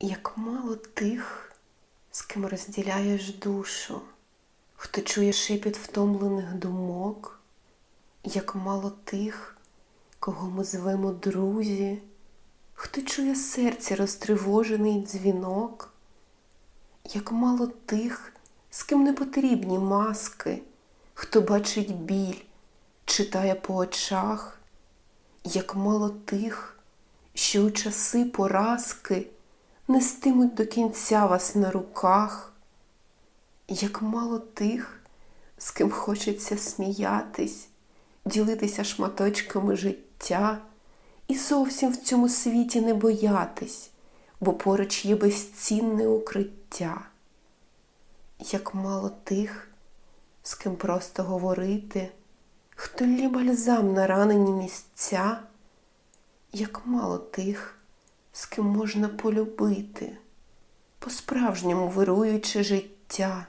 Як мало тих, з ким розділяєш душу, хто чує шепіт втомлених думок, як мало тих, кого ми звемо друзі, хто чує серці розтривожений дзвінок, як мало тих, з ким не потрібні маски, хто бачить біль, читає по очах, як мало тих, що у часи поразки нестимуть до кінця вас на руках, як мало тих, з ким хочеться сміятись, ділитися шматочками життя і зовсім в цьому світі не боятись, бо поруч є безцінне укриття, як мало тих, з ким просто говорити, хто лє бальзам на ранені місця, як мало тих, з ким можна полюбити, по-справжньому вируючи життя.